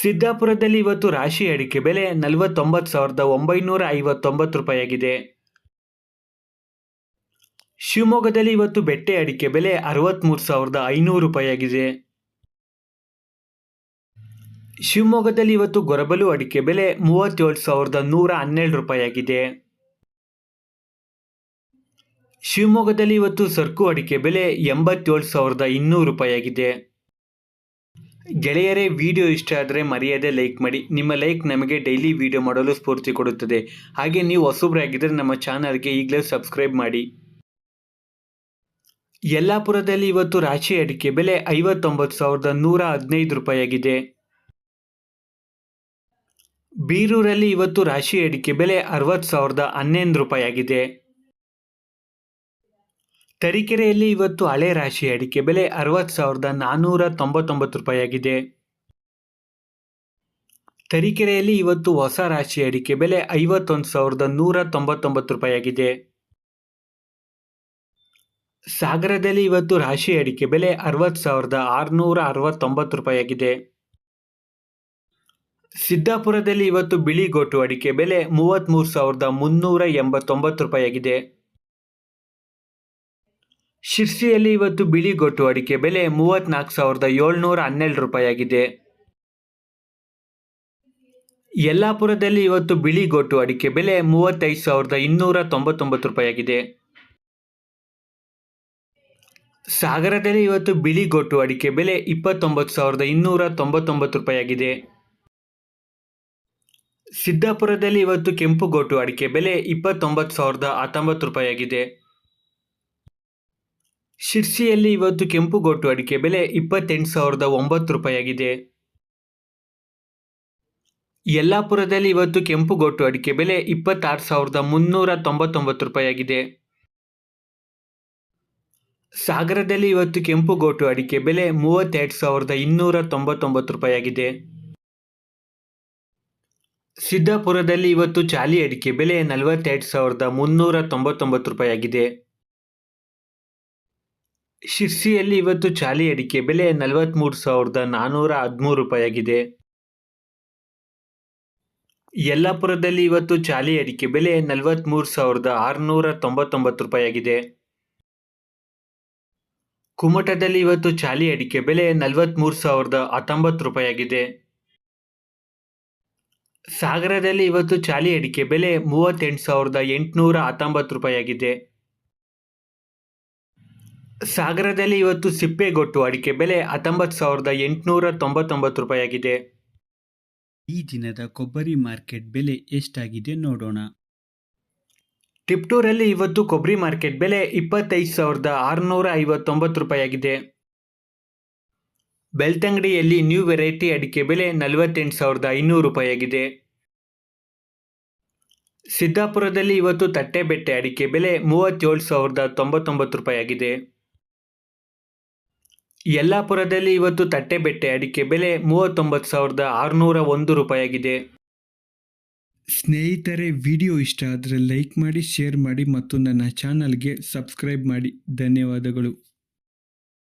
ಸಿದ್ದಾಪುರದಲ್ಲಿ ಇವತ್ತು ರಾಶಿ ಅಡಿಕೆ ಬೆಲೆ ನಲವತ್ತೊಂಬತ್ತು ಸಾವಿರದ ಒಂಬೈನೂರ ಐವತ್ತೊಂಬತ್ತು ರೂಪಾಯಿಯಾಗಿದೆ. ಶಿವಮೊಗ್ಗದಲ್ಲಿ ಇವತ್ತು ಬೆಟ್ಟೆ ಅಡಿಕೆ ಬೆಲೆ ಅರವತ್ತ್ಮೂರು ಸಾವಿರದ ಐನೂರು ರೂಪಾಯಿಯಾಗಿದೆ. ಶಿವಮೊಗ್ಗದಲ್ಲಿ ಇವತ್ತು ಗೊರಬಲು ಅಡಿಕೆ ಬೆಲೆ ಮೂವತ್ತೇಳು ಸಾವಿರದ ನೂರ ಹನ್ನೆರಡು ರೂಪಾಯಿಯಾಗಿದೆ. ಶಿವಮೊಗ್ಗದಲ್ಲಿ ಇವತ್ತು ಸರ್ಕು ಅಡಿಕೆ ಬೆಲೆ ಎಂಬತ್ತೇಳು ಸಾವಿರದ ಇನ್ನೂರು ರೂಪಾಯಿಯಾಗಿದೆ. ಗೆಳೆಯರೇ, ವಿಡಿಯೋ ಇಷ್ಟ ಆದರೆ ಮರೆಯದೆ ಲೈಕ್ ಮಾಡಿ. ನಿಮ್ಮ ಲೈಕ್ ನಮಗೆ ಡೈಲಿ ವಿಡಿಯೋ ಮಾಡಲು ಸ್ಫೂರ್ತಿ ಕೊಡುತ್ತದೆ. ಹಾಗೆ ನೀವು ಹೊಸಬ್ರಾಗಿದ್ದರೆ ನಮ್ಮ ಚಾನಲ್ಗೆ ಈಗಲೇ ಸಬ್ಸ್ಕ್ರೈಬ್ ಮಾಡಿ. ಯಲ್ಲಾಪುರದಲ್ಲಿ ಇವತ್ತು ರಾಶಿ ಅಡಿಕೆ ಬೆಲೆ ಐವತ್ತೊಂಬತ್ತು ಸಾವಿರದ ನೂರ ಹದಿನೈದು ರೂಪಾಯಿಯಾಗಿದೆ. ಬೀರೂರಲ್ಲಿ ಇವತ್ತು ರಾಶಿ ಅಡಿಕೆ ಬೆಲೆ ಅರವತ್ತು ಸಾವಿರದ ಹನ್ನೊಂದು ರೂಪಾಯಿಯಾಗಿದೆ. ತರೀಕೆರೆಯಲ್ಲಿ ಇವತ್ತು ಹಳೆ ರಾಶಿ ಅಡಿಕೆ ಬೆಲೆ ಅರವತ್ತು ಸಾವಿರದ ನಾನ್ನೂರ ತೊಂಬತ್ತೊಂಬತ್ತು ರೂಪಾಯಿಯಾಗಿದೆ. ತರೀಕೆರೆಯಲ್ಲಿ ಇವತ್ತು ಹೊಸ ರಾಶಿ ಅಡಿಕೆ ಬೆಲೆ ಐವತ್ತೊಂದು ಸಾವಿರದ ನೂರ ತೊಂಬತ್ತೊಂಬತ್ತು ರೂಪಾಯಿಯಾಗಿದೆ. ಸಾಗರದಲ್ಲಿ ಇವತ್ತು ರಾಶಿ ಅಡಿಕೆ ಬೆಲೆ ಅರವತ್ತು ಸಾವಿರದ ಆರುನೂರ ಅರವತ್ತೊಂಬತ್ತು ರೂಪಾಯಿಯಾಗಿದೆ. ಸಿದ್ದಾಪುರದಲ್ಲಿ ಇವತ್ತು ಬಿಳಿ ಗೋಟು ಅಡಿಕೆ ಬೆಲೆ ಮೂವತ್ತ್ಮೂರು ಸಾವಿರದ ಮುನ್ನೂರ ಎಂಬತ್ತೊಂಬತ್ತು ರೂಪಾಯಿಯಾಗಿದೆ. ಶಿರ್ಸಿಯಲ್ಲಿ ಇವತ್ತು ಬಿಳಿ ಗೊಟ್ಟು, ಅಡಿಕೆ ಬೆಲೆ ಮೂವತ್ತ್ನಾಲ್ಕು ಸಾವಿರದ ಏಳ್ನೂರ ಹನ್ನೆರಡು ರೂಪಾಯಿಯಾಗಿದೆ. ಯಲ್ಲಾಪುರದಲ್ಲಿ ಇವತ್ತು ಬಿಳಿ ಗೊಟ್ಟು, ಅಡಿಕೆ ಬೆಲೆ ಮೂವತ್ತೈದು ಸಾವಿರದ ಇನ್ನೂರ ತೊಂಬತ್ತೊಂಬತ್ತು ರೂಪಾಯಿಯಾಗಿದೆ. ಸಾಗರದಲ್ಲಿ ಇವತ್ತು ಬಿಳಿ ಗೊಟ್ಟು, ಅಡಿಕೆ ಬೆಲೆ ಇಪ್ಪತ್ತೊಂಬತ್ತು ಸಾವಿರದ ಇನ್ನೂರ ತೊಂಬತ್ತೊಂಬತ್ತು ರೂಪಾಯಿಯಾಗಿದೆ. ಸಿದ್ದಾಪುರದಲ್ಲಿ ಇವತ್ತು ಕೆಂಪು ಗೊಟ್ಟು, ಅಡಿಕೆ ಬೆಲೆ ಇಪ್ಪತ್ತೊಂಬತ್ತು ಸಾವಿರದ ಹತ್ತೊಂಬತ್ತು ರೂಪಾಯಿಯಾಗಿದೆ. ಶಿರ್ಸಿಯಲ್ಲಿ ಇವತ್ತು ಕೆಂಪು ಗೋಟು ಅಡಿಕೆ ಬೆಲೆ ಇಪ್ಪತ್ತೆಂಟು ಸಾವಿರದ ಒಂಬತ್ತು ರೂಪಾಯಿಯಾಗಿದೆ. ಯಲ್ಲಾಪುರದಲ್ಲಿ ಇವತ್ತು ಕೆಂಪು ಗೋಟು ಅಡಿಕೆ ಬೆಲೆ ಇಪ್ಪತ್ತಾರು ಸಾವಿರದ ಮುನ್ನೂರ ತೊಂಬತ್ತೊಂಬತ್ತು ರೂಪಾಯಿಯಾಗಿದೆ. ಸಾಗರದಲ್ಲಿ ಇವತ್ತು ಕೆಂಪು ಗೋಟು ಅಡಿಕೆ ಬೆಲೆ ಮೂವತ್ತೆರಡು ಸಾವಿರದ ಇನ್ನೂರ ತೊಂಬತ್ತೊಂಬತ್ತು ರೂಪಾಯಿಯಾಗಿದೆ. ಸಿದ್ದಾಪುರದಲ್ಲಿ ಇವತ್ತು ಚಾಲಿ ಅಡಿಕೆ ಬೆಲೆ ನಲವತ್ತೆರಡು ಸಾವಿರದ ಮುನ್ನೂರ ತೊಂಬತ್ತೊಂಬತ್ತು ರೂಪಾಯಿಯಾಗಿದೆ. ಶಿರ್ಸಿಯಲ್ಲಿ ಇವತ್ತು ಚಾಲಿ ಅಡಿಕೆ ಬೆಲೆ ನಲವತ್ತ್ಮೂರು ಸಾವಿರದ ನಾನ್ನೂರ ಹದಿಮೂರು ರೂಪಾಯಿಯಾಗಿದೆ. ಯಲ್ಲಾಪುರದಲ್ಲಿ ಇವತ್ತು ಚಾಲಿ ಅಡಿಕೆ ಬೆಲೆ ನಲವತ್ತ್ಮೂರು ಸಾವಿರದ ಆರುನೂರ ತೊಂಬತ್ತೊಂಬತ್ತು ರೂಪಾಯಿಯಾಗಿದೆ. ಕುಮಟದಲ್ಲಿ ಇವತ್ತು ಚಾಲಿ ಅಡಿಕೆ ಬೆಲೆ ನಲವತ್ತ್ಮೂರು ಸಾವಿರದ ಹತ್ತೊಂಬತ್ತು ರೂಪಾಯಿಯಾಗಿದೆ. ಸಾಗರದಲ್ಲಿ ಇವತ್ತು ಚಾಲಿ ಅಡಿಕೆ ಬೆಲೆ ಮೂವತ್ತೆಂಟು ಸಾವಿರದ ಎಂಟುನೂರ ಹತ್ತೊಂಬತ್ತು ರೂಪಾಯಿಯಾಗಿದೆ. ಸಾಗರದಲ್ಲಿ ಇವತ್ತು ಸಿಪ್ಪೆಗೊಟ್ಟು ಅಡಿಕೆ ಬೆಲೆ ಹತ್ತೊಂಬತ್ತು ಸಾವಿರದ ಎಂಟುನೂರ ತೊಂಬತ್ತೊಂಬತ್ತು ರೂಪಾಯಿಯಾಗಿದೆ. ಈ ದಿನದ ಕೊಬ್ಬರಿ ಮಾರ್ಕೆಟ್ ಬೆಲೆ ಎಷ್ಟಾಗಿದೆ ನೋಡೋಣ. ಟಿಪ್ಟೂರಲ್ಲಿ ಇವತ್ತು ಕೊಬ್ಬರಿ ಮಾರ್ಕೆಟ್ ಬೆಲೆ ಇಪ್ಪತ್ತೈದು ಸಾವಿರದ ಆರುನೂರ ಐವತ್ತೊಂಬತ್ತು ರೂಪಾಯಿಯಾಗಿದೆ. ಬೆಳ್ತಂಗಡಿಯಲ್ಲಿ ನ್ಯೂ ವೆರೈಟಿ ಅಡಿಕೆ ಬೆಲೆ ನಲವತ್ತೆಂಟು ಸಾವಿರದ ಐನೂರು ರೂಪಾಯಿಯಾಗಿದೆ. ಸಿದ್ದಾಪುರದಲ್ಲಿ ಇವತ್ತು ತಟ್ಟೆಬೆಟ್ಟೆ ಅಡಿಕೆ ಬೆಲೆ ಮೂವತ್ತೇಳು ಸಾವಿರದ ತೊಂಬತ್ತೊಂಬತ್ತು ರೂಪಾಯಿಯಾಗಿದೆ. ಯಲ್ಲಾಪುರದಲ್ಲಿ ಇವತ್ತು ತಟ್ಟೆಬೆಟ್ಟೆ ಅಡಿಕೆ ಬೆಲೆ ಮೂವತ್ತೊಂಬತ್ತು ಸಾವಿರದ ಆರುನೂರ ಒಂದು ರೂಪಾಯಿಯಾಗಿದೆ. ಸ್ನೇಹಿತರೆ, ವಿಡಿಯೋ ಇಷ್ಟ ಆದರೆ ಲೈಕ್ ಮಾಡಿ, ಶೇರ್ ಮಾಡಿ ಮತ್ತು ನನ್ನ ಚಾನಲ್ಗೆ ಸಬ್ಸ್ಕ್ರೈಬ್ ಮಾಡಿ. ಧನ್ಯವಾದಗಳು.